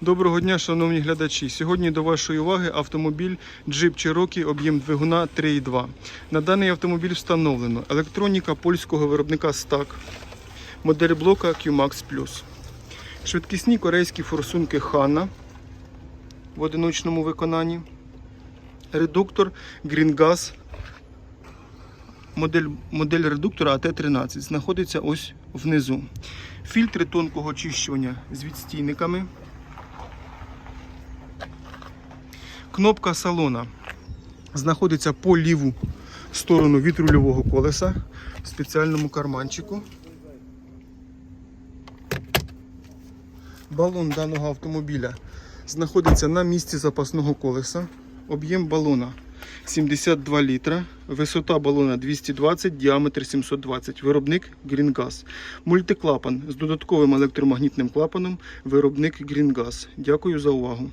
Доброго дня, шановні глядачі. Сьогодні до вашої уваги автомобіль Jeep Cherokee об'єм двигуна 3.2. На даний автомобіль встановлено електроніка польського виробника STAC, модель блока QMAX Plus, швидкісні корейські форсунки Hanna в одиночному виконанні, редуктор Green Gas, модель, модель редуктора АТ-13 знаходиться ось внизу. Фільтри тонкого очищування з відстійниками. Кнопка салона знаходиться по ліву сторону від рульового колеса в спеціальному карманчику. Балон даного автомобіля знаходиться на місці запасного колеса. Об'єм балона 72 літра, висота балона 220, діаметр 720. Виробник Greengas. Мультиклапан з додатковим електромагнітним клапаном. Виробник Greengas. Дякую за увагу.